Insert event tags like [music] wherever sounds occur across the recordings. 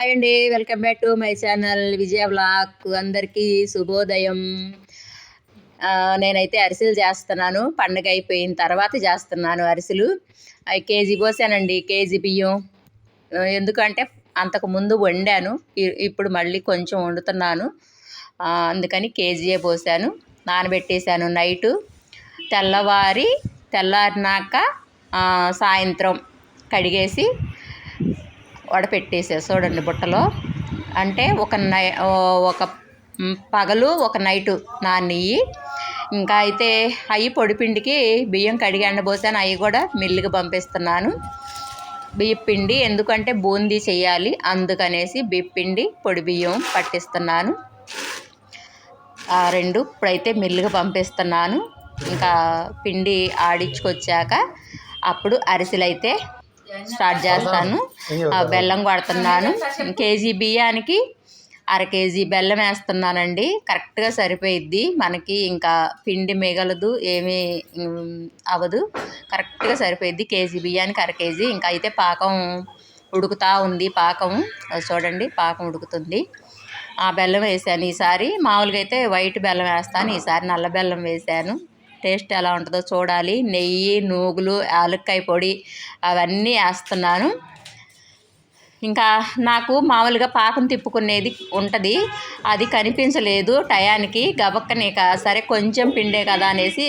Hi అండి welcome back to my channel Vijaya vlog అందరికీ శుభోదయం. నేనైతే అరిసెలు చేస్తున్నాను. పండగ అయిపోయిన తర్వాత చేస్తున్నాను అరిసెలు. అవి కేజీ పోసానండి కేజీ బియ్యం. ఎందుకంటే అంతకు ముందు వండాను. ఇ- ఇప్పుడు మళ్ళీ కొంచెం వండుతున్నాను. అందుకని కేజీయే పోసాను. నానబెట్టేశాను నైటు. తెల్లవారి తెల్లారినాక సాయంత్రం కడిగేసి వడపెట్టేసా చూడండి బుట్టలో. అంటే ఒక నై ఒక పగలు ఒక నైటు నానియ్యి ఇంకా అయితే అవి పొడిపిండికి బియ్యం కడిగి ఎండబోసాను అవి కూడా మిల్లుకి పంపిస్తున్నాను. బియ్యపిండి ఎందుకంటే బూందీ చేయాలి అందుకనేసి బియ్యపిండి పొడి బియ్యం పట్టిస్తున్నాను. ఆ రెండు ఇప్పుడైతే మిల్లుకి పంపిస్తున్నాను. ఇంకా పిండి ఆడించుకొచ్చాక అప్పుడు అరిసెలు అయితే స్టార్ట్ చేస్తాను. ఆ బెల్లం కొడుతున్నాను. కేజీ బియ్యానికి అర కేజీ బెల్లం వేస్తున్నానండి. కరెక్ట్గా సరిపోయిద్ది. మనకి ఇంకా పిండి మిగలదు ఏమీ అవ్వదు. కరెక్ట్గా సరిపోయిద్ది. కేజీ బియ్యానికి అర కేజీ. ఇంకా అయితే పాకం ఉడుకుతా ఉంది. పాకం అది చూడండి పాకం ఉడుకుతుంది. ఆ బెల్లం వేసాను ఈసారి. మామూలుగా అయితే వైట్ బెల్లం వేస్తాను. ఈసారి నల్ల బెల్లం వేసాను. టేస్ట్ ఎలా ఉంటుందో చూడాలి. నెయ్యి నూగులు యాలక్కాయ పొడి అవన్నీ వేస్తున్నాను. ఇంకా నాకు మామూలుగా పాకం తిప్పుకునేది ఉంటుంది. అది కనిపించలేదు టయానికి. గబక్కని కా సరే కొంచెం పిండే కదా అనేసి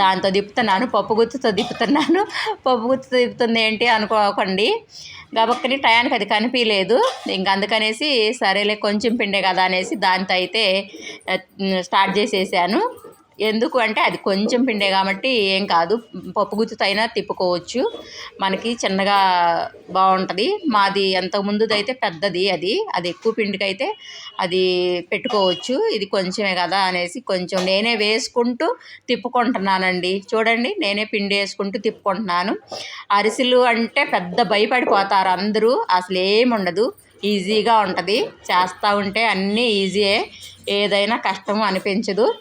దాంతో తిప్పుతున్నాను. పప్పు గుత్తుతో తిప్పుతున్నాను. [laughs] పప్పు గుత్తుతో తిప్పుతుంది ఏంటి అనుకోకండి. గబక్కని టయానికి అది కనిపించలేదు. ఇంక అందుకనేసి సరేలే కొంచెం పిండే కదా అనేసి దాంతో అయితే స్టార్ట్ చేసేసాను. ఎందుకు అంటే అది కొంచెం పిండే కాబట్టి ఏం కాదు. పప్పు గుత్తుతైనా తిప్పుకోవచ్చు. మనకి చిన్నగా బాగుంటుంది. మాది అంతకుముందుది అయితే పెద్దది అది. అది ఎక్కువ పిండికైతే అది పెట్టుకోవచ్చు. ఇది కొంచెమే కదా అనేసి కొంచెం నేనే వేసుకుంటూ తిప్పుకుంటున్నానండి. చూడండి నేనే పిండి వేసుకుంటూ తిప్పుకుంటున్నాను. అరిసెలు అంటే పెద్ద భయపడిపోతారు అందరూ. అసలు ఏమి ఉండదు. ఈజీగా ఉంటుంది. చేస్తూ ఉంటే అన్నీ ఈజీయే. ఏదైనా కష్టము అనిపించదు.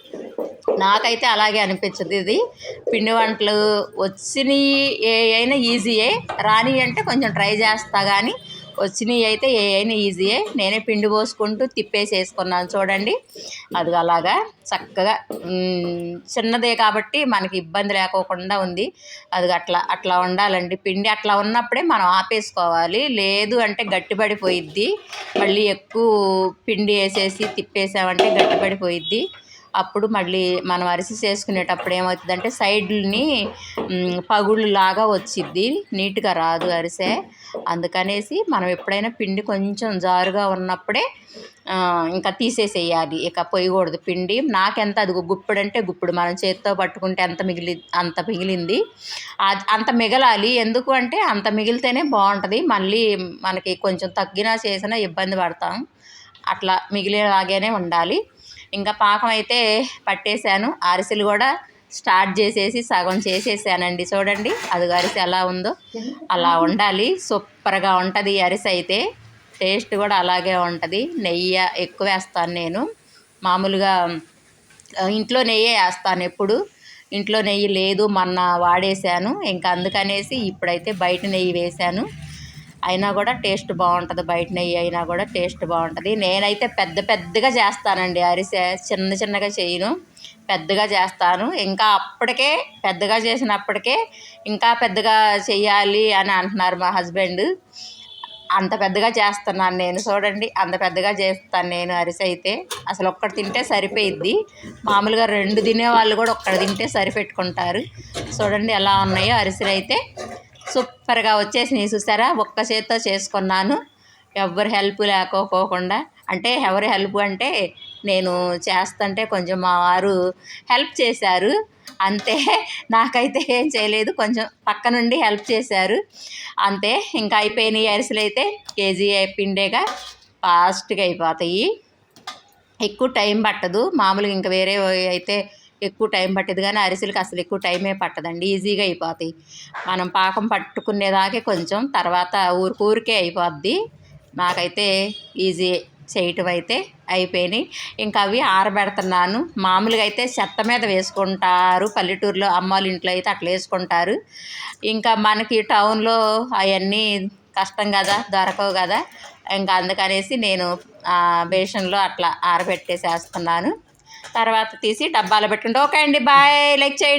నాకైతే అలాగే అనిపించింది ఇది. పిండి వంటలు వచ్చినవి ఏ అయినా ఈజీయే రాని అంటే కొంచెం ట్రై చేస్తా కానీ వచ్చినవి అయితే ఏ అయినా ఈజీయే నేనే పిండి పోసుకుంటూ తిప్పేసి వేసుకున్నాను చూడండి. అది అలాగా చక్కగా చిన్నదే కాబట్టి మనకి ఇబ్బంది లేకోకుండా ఉంది. అది అట్లా అట్లా ఉండాలండి. పిండి అట్లా ఉన్నప్పుడే మనం ఆపేసుకోవాలి. లేదు అంటే గట్టిపడిపోయిద్ది. మళ్ళీ ఎక్కువ పిండి వేసేసి తిప్పేసామంటే గట్టిపడిపోయిద్ది. అప్పుడు మళ్ళీ మనం అరిసి చేసుకునేటప్పుడు ఏమవుతుందంటే సైడ్ని పగుళ్ళు లాగా వచ్చిద్ది. నీట్గా రాదు అరిసె. అందుకనేసి మనం ఎప్పుడైనా పిండి కొంచెం జారుగా ఉన్నప్పుడే ఇంకా తీసేసేయాలి. ఇక పొయ్యకూడదు పిండి. నాకెంత అది గుప్పుడు అంటే గుప్పుడు. మనం చేత్తో పట్టుకుంటే ఎంత మిగిలి అంత మిగిలింది. అది అంత మిగలాలి. ఎందుకు అంటే అంత మిగిలితేనే బాగుంటుంది. మళ్ళీ మనకి కొంచెం తగ్గినా చేసినా ఇబ్బంది పడతాం. అట్లా మిగిలేలాగానే ఉండాలి. ఇంకా పాకం అయితే పట్టేశాను. అరిసెలు కూడా స్టార్ట్ చేసేసి సగం చేసేసానండి. చూడండి అది అరిసె ఎలా ఉందో. అలా ఉండాలి. సూపర్గా ఉంటుంది అరిసె అయితే. టేస్ట్ కూడా అలాగే ఉంటుంది. నెయ్యి ఎక్కువ వేస్తాను నేను. మామూలుగా ఇంట్లో నెయ్యే వేస్తాను ఎప్పుడు. ఇంట్లో నెయ్యి లేదు మొన్న వాడేశాను. ఇంకా అందుకనేసి ఇప్పుడైతే బయట నెయ్యి వేశాను. అయినా కూడా టేస్ట్ బాగుంటుంది. బయట నెయ్యి అయినా కూడా టేస్ట్ బాగుంటుంది. నేనైతే పెద్ద పెద్దగా చేస్తానండి. అరిసె చిన్న చిన్నగా చేయను. పెద్దగా చేస్తాను. ఇంకా అప్పటికే పెద్దగా చేసినప్పటికే ఇంకా పెద్దగా చెయ్యాలి అని అంటున్నారు మా హస్బెండ్. అంత పెద్దగా చేస్తున్నాను నేను. చూడండి అంత పెద్దగా చేస్తాను నేను అరిసె అయితే. అసలు ఒక్కటి తింటే సరిపోయిద్ది. మామూలుగా రెండు తినే వాళ్ళు కూడా ఒక్కటి తింటే సరిపెట్టుకుంటారు. చూడండి ఎలా ఉన్నాయో అరిసెలు అయితే. సూపర్గా వచ్చేసినాయి చూసారా? ఒక్క చేత్తో చేసుకున్నాను. ఎవరి హెల్ప్ లేకపోకుండా. అంటే ఎవరి హెల్ప్ అంటే నేను చేస్తుంటే కొంచెం మా వారు హెల్ప్ చేశారు. అంతే. నాకైతే ఏం చేయలేదు. కొంచెం పక్క నుండి హెల్ప్ చేశారు. అంతే. ఇంకా అయిపోయినాయి అరిసెలు అయితే కేజీ పిండేగా ఫాస్ట్గా అయిపోతాయి. ఎక్కువ టైం పట్టదు. మామూలుగా ఇంకా వేరే అయితే ఎక్కువ టైం పట్టేది. కానీ అరిసెలకి అసలు ఎక్కువ టైమే పట్టదండి. ఈజీగా అయిపోతాయి. మనం పాకం పట్టుకునేదాకే కొంచెం తర్వాత ఊరికి ఊరికే అయిపోద్ది. నాకైతే ఈజీ చేయటం అయితే అయిపోయినాయి. ఇంకా అవి ఆరబెడుతున్నాను. మామూలుగా అయితే చెత్త మీద వేసుకుంటారు. పల్లెటూరులో అమ్మ వాళ్ళ ఇంట్లో అయితే అట్లా వేసుకుంటారు. ఇంకా మనకి టౌన్లో అవన్నీ కష్టం కదా దొరకవు కదా. ఇంకా అందుకనేసి నేను బేషన్లో అట్లా ఆరబెట్టేసేస్తున్నాను. తర్వాత తీసి డబ్బాలో పెట్టుకుంటే. ఓకే అండి బాయ్. లైక్ చేయండి.